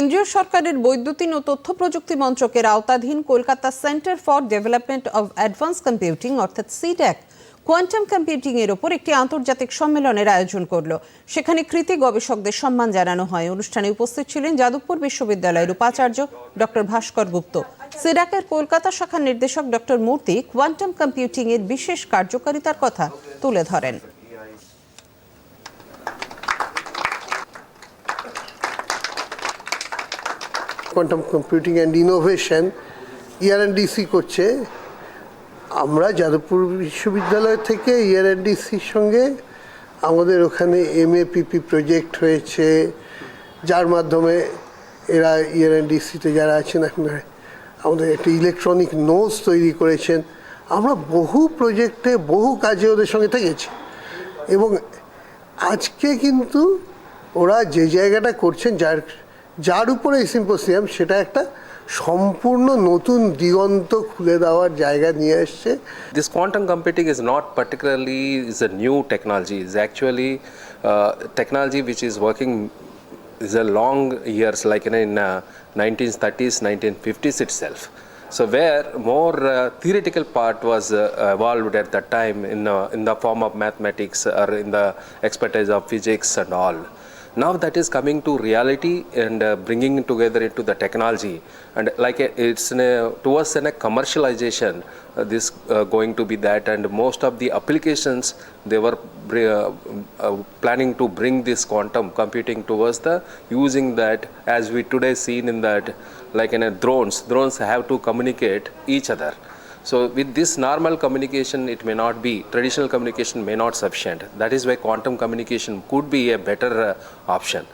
কেন্দ্রীয় সরকারের বৈদ্যুতিন ও তথ্য প্রযুক্তি মন্ত্রকের আওতাধীন Kolkata centre for development of advance computing, অর্থাৎ সিড্যাক কোয়ান্টাম কম্পিউটিং এর ওপর একটি আন্তর্জাতিক সম্মেলনের আয়োজন করল। সেখানে কৃতি গবেষকদের সম্মান জানানো হয়। অনুষ্ঠানে উপস্থিত ছিলেন যাদবপুর বিশ্ববিদ্যালয়ের উপাচার্য ডক্টর ভাস্কর গুপ্ত। সিডাকের কলকাতা শাখার নির্দেশক ডক্টর মূর্তি কোয়ান্টাম কম্পিউটিং এর বিশেষ কার্যকারিতার কথা তুলে ধরেন। Quantum computing and innovation ERNDC করছে। আমরা যাদবপুর বিশ্ববিদ্যালয় থেকে ইআরএনডিসির সঙ্গে আমাদের ওখানে এমএপিপি প্রজেক্ট হয়েছে। যার মাধ্যমে এরা ইআরএনডিসিতে যারা আছেন, এখন আমাদের একটা ইলেকট্রনিক নোটস তৈরি করেছেন। আমরা বহু প্রজেক্টে বহু কাজে ওদের সঙ্গে থেকেছি। এবং আজকে কিন্তু ওরা যে জায়গাটা করছেন, যার যার উপরে এই সিম্পোসিয়াম সেটা একটা সম্পূর্ণ নতুন দিগন্ত খুলে দেওয়ার জায়গা নিয়ে This quantum computing is not particularly is a new technology. It's actually uh, technology which is working is a long years, like in, in uh, 1930s, 1950s itself. So where more uh, theoretical part was uh, evolved at that time in uh, in the form of mathematics or in the expertise of physics and all. Now that is coming to reality and uh, bringing together into the technology, and like uh, it's in a, towards in a commercialization. Uh, this uh, going to be that, and most of the applications they were uh, uh, planning to bring this quantum computing towards the using that as we today seen in that like in a drones. Drones have to communicate each other. So with this normal communication, it may not be traditional communication may not sufficient. That is why quantum communication could be a better uh, option.